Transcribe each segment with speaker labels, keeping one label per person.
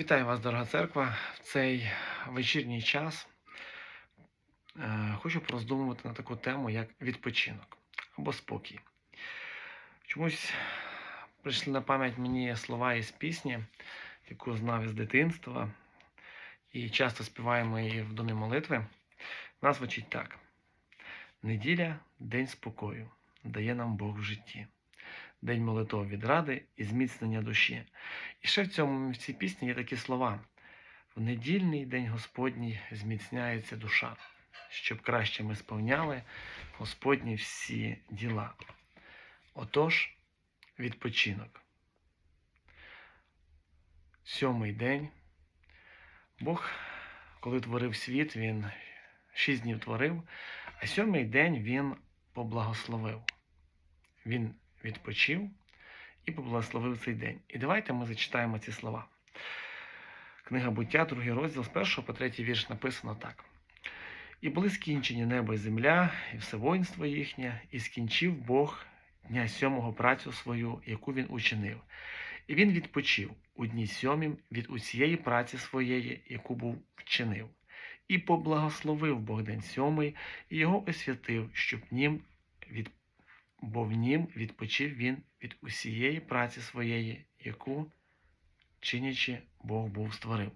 Speaker 1: Вітаю вас, дорога церква. В цей вечірній час е, хочу пороздумувати на таку тему, як відпочинок або спокій. Чомусь прийшли на пам'ять мені слова із пісні, яку знав із дитинства, і часто співаємо її в домі молитви. Вона звучить так: Неділя день спокою, дає нам Бог в житті. День молитов від ради і зміцнення душі. І ще в цьому в цій пісні є такі слова: в недільний день Господній зміцняється душа, щоб краще ми сповняли Господні всі діла. Отож, відпочинок. Сьомий день. Бог, коли творив світ, Він шість днів творив, а сьомий день Він поблагословив. Він відпочив і поблагословив цей день. І давайте ми зачитаємо ці слова. Книга буття, другий розділ з першого по третій вірш написано так. І були скінчені небо і земля, і все воїнство їхнє, і скінчив Бог дня сьомого працю свою, яку він учинив. І він відпочив у дні сьомім від усієї праці своєї, яку був вчинив. І поблагословив Бог день сьомий, і його освятив, щоб нім від бо в нім відпочив він від усієї праці своєї, яку, чинячи, Бог був створив.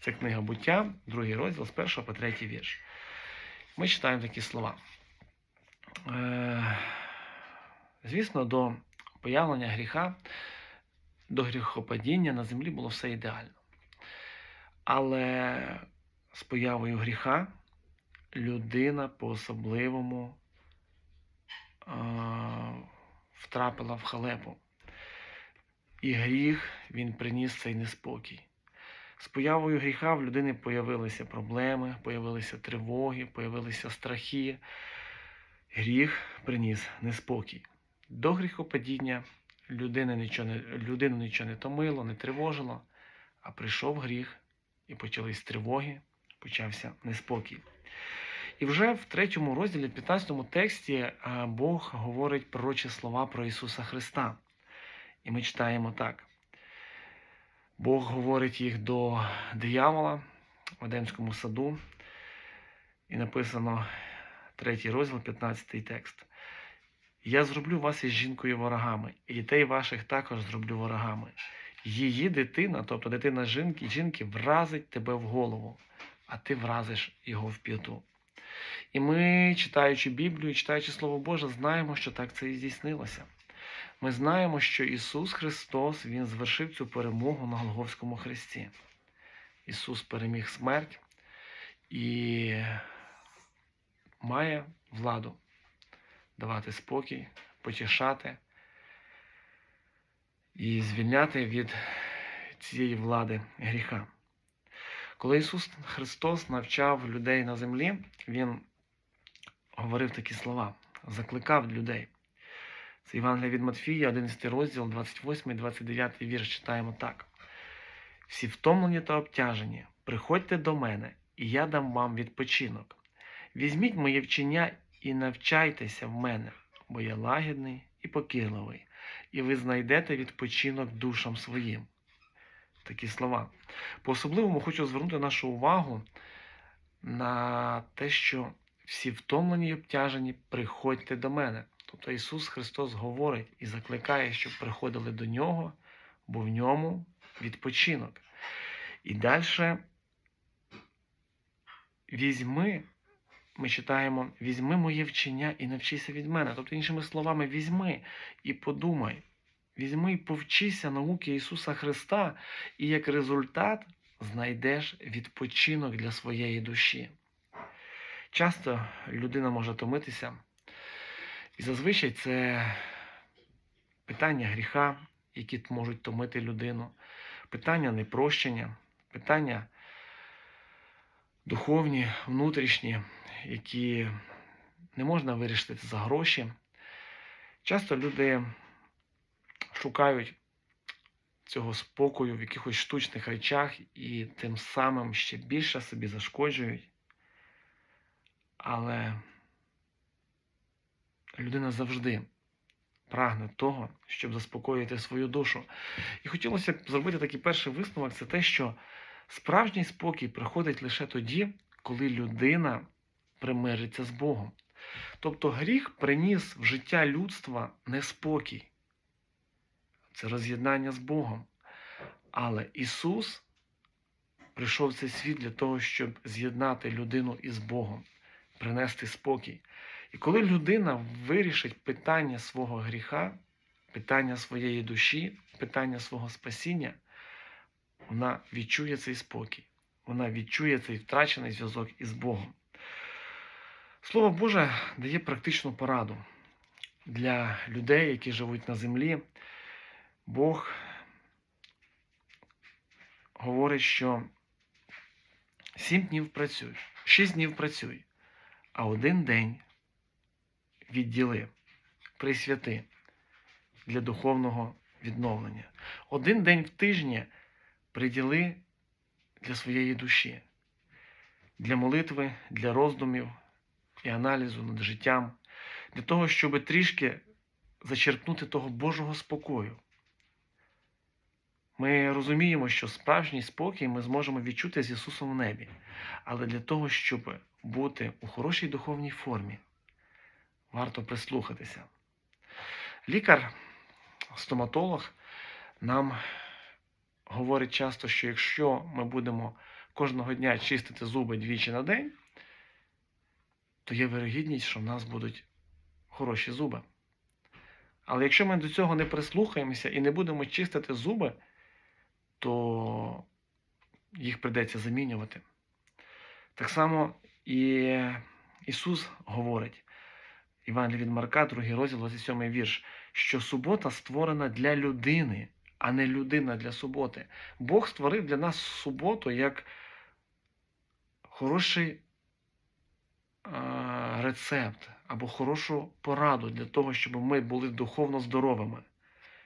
Speaker 1: Це книга буття, другий розділ з 1 по 3 вірш. Ми читаємо такі слова. Е, Звісно, до появлення гріха, до гріхопадіння на землі було все ідеально. Але з появою гріха людина по-особливому втрапила в халепу. І гріх він приніс цей неспокій. З появою гріха в людини появилися проблеми, появилися тривоги, появилися страхи. Гріх приніс неспокій. До гріхопадіння людини нічого не, людину нічого не томило, не тривожило, а прийшов гріх і почались тривоги, почався неспокій. І вже в третьому розділі, 15 тексті, Бог говорить пророчі слова про Ісуса Христа. І ми читаємо так. Бог говорить їх до диявола в Едемському саду. І написано третій розділ, 15 текст. Я зроблю вас із жінкою ворогами, і дітей ваших також зроблю ворогами. Її дитина, тобто дитина жінки, жінки, вразить тебе в голову, а ти вразиш його в п'яту. І ми, читаючи Біблію, читаючи Слово Боже, знаємо, що так це і здійснилося. Ми знаємо, що Ісус Христос Він звершив цю перемогу на Голговському хресті. Ісус переміг смерть і має владу давати спокій, потішати і звільняти від цієї влади гріха. Коли Ісус Христос навчав людей на землі, Він говорив такі слова, закликав людей. Це Євангелія від Матфія, 11 розділ, 28, 29 вірш читаємо так. Всі втомлені та обтяжені, приходьте до мене, і я дам вам відпочинок. Візьміть моє вчення і навчайтеся в мене, бо я лагідний і покірливий, і ви знайдете відпочинок душам своїм. Такі слова. По особливому хочу звернути нашу увагу на те, що всі втомлені й обтяжені, приходьте до мене. Тобто Ісус Христос говорить і закликає, щоб приходили до Нього, бо в ньому відпочинок. І далі візьми, ми читаємо, візьми моє вчення і навчися від мене. Тобто, іншими словами, візьми і подумай. Візьми і повчися науки Ісуса Христа, і як результат знайдеш відпочинок для своєї душі. Часто людина може томитися, і зазвичай це питання гріха, які можуть томити людину, питання непрощення, питання духовні, внутрішні, які не можна вирішити за гроші. Часто люди шукають цього спокою в якихось штучних речах і тим самим ще більше собі зашкоджують. Але людина завжди прагне того, щоб заспокоїти свою душу. І хотілося б зробити такий перший висновок: це те, що справжній спокій приходить лише тоді, коли людина примириться з Богом. Тобто гріх приніс в життя людства неспокій, це роз'єднання з Богом. Але Ісус прийшов в цей світ для того, щоб з'єднати людину із Богом, принести спокій. І коли людина вирішить питання свого гріха, питання своєї душі, питання свого спасіння, вона відчує цей спокій, вона відчує цей втрачений зв'язок із Богом. Слово Боже дає практичну пораду для людей, які живуть на землі. Бог говорить, що сім днів працюй, шість днів працюй, а один день відділи, присвяти для духовного відновлення. Один день в тижні приділи для своєї душі, для молитви, для роздумів і аналізу над життям, для того, щоб трішки зачерпнути того Божого спокою. Ми розуміємо, що справжній спокій ми зможемо відчути з Ісусом в небі. Але для того, щоб бути у хорошій духовній формі, варто прислухатися. Лікар, стоматолог нам говорить часто, що якщо ми будемо кожного дня чистити зуби двічі на день, то є вирогідність, що в нас будуть хороші зуби. Але якщо ми до цього не прислухаємося і не будемо чистити зуби, то їх придеться замінювати. Так само і Ісус говорить, Іван від Марка, 2 розділ, 27 вірш, що субота створена для людини, а не людина для суботи. Бог створив для нас суботу як хороший рецепт або хорошу пораду для того, щоб ми були духовно здоровими,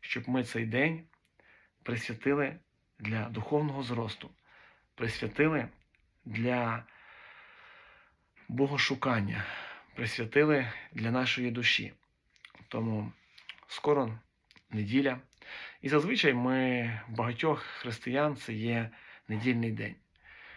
Speaker 1: щоб ми цей день присвятили для духовного зросту, присвятили для богошукання, присвятили для нашої душі. Тому скоро неділя. І зазвичай ми багатьох християн це є недільний день.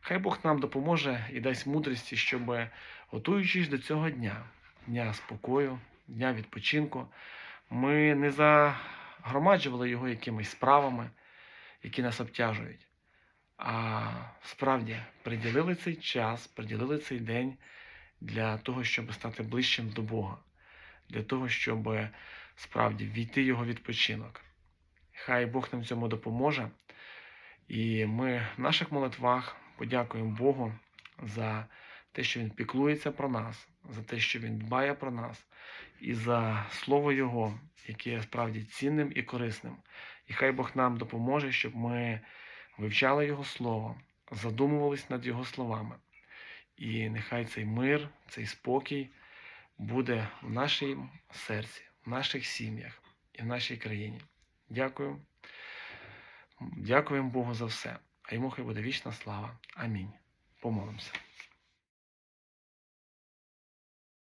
Speaker 1: Хай Бог нам допоможе і дасть мудрості, щоб, готуючись до цього дня, дня спокою, дня відпочинку, ми не загромаджували його якимись справами, які нас обтяжують, а справді приділили цей час, приділили цей день для того, щоб стати ближчим до Бога, для того, щоб справді війти його відпочинок. Хай Бог нам цьому допоможе. І ми в наших молитвах подякуємо Богу за те, що Він піклується про нас, за те, що Він дбає про нас, і за Слово Його, яке є справді цінним і корисним. І хай Бог нам допоможе, щоб ми вивчали Його Слово, задумувались над Його словами. І нехай цей мир, цей спокій буде в нашому серці, в наших сім'ях і в нашій країні. Дякую. Дякуємо Богу за все. А йому хай буде вічна слава. Амінь. Помолимося.